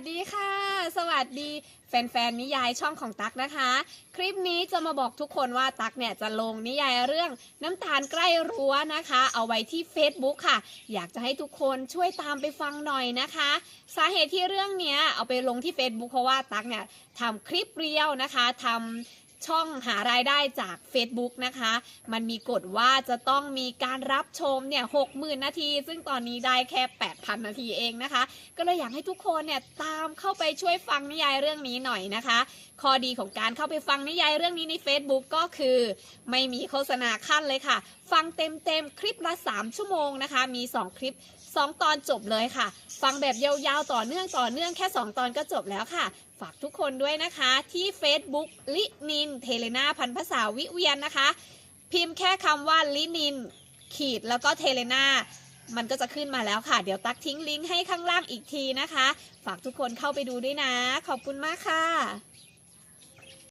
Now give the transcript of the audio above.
วัสดีค่ะ สวัสดีแฟนๆนิยายช่องของตั๊กนะคะ คลิปนี้จะมาบอกทุกคนว่าตั๊กเนี่ยจะลงนิยายเรื่องน้ำตาลใกล้รั้วนะคะ เอาไว้ที่ Facebook ค่ะ อยากจะให้ทุกคนช่วยตามไปฟังหน่อยนะคะ สาเหตุที่เรื่องเนี้ยเอาไปลงที่ Facebook เพราะว่าตั๊กเนี่ยทำคลิปเรียวนะคะทำ ช่องหารายได้จาก Facebook นะคะ มันมีกฎว่าจะต้องมีการรับชมเนี่ยหกหมื่นนาที ซึ่งตอนนี้ได้แค่ 8,000 นาทีเองนะคะ ก็เลยอยากให้ทุกคนเนี่ยตามเข้าไปช่วยฟังนิยายเรื่องนี้หน่อยนะคะ ข้อดีของการเข้าไปฟังนิยายเรื่องนี้ใน Facebook ก็คือ ไม่มีโฆษณาขั้นเลยค่ะ ฟังเต็มๆคลิปละ 3 ชั่วโมงนะคะ มี 2 คลิป 2 ตอนจบเลยค่ะ ฟังแบบยาวๆ ต่อเนื่องต่อเนื่องแค่ 2 ตอนก็จบแล้วค่ะ ฝากทุกคนด้วยนะคะที่ Facebook ลินินเทเลนาพันภาษาวิเวียนนะคะ พิมพ์แค่คำว่าลินิน ขีดแล้วก็เทเลนามันก็จะขึ้นมาแล้วค่ะ เดี๋ยวตักทิ้งลิงก์ให้ข้างล่างอีกทีนะคะ ฝากทุกคนเข้าไปดูด้วยนะ ขอบคุณมากค่ะ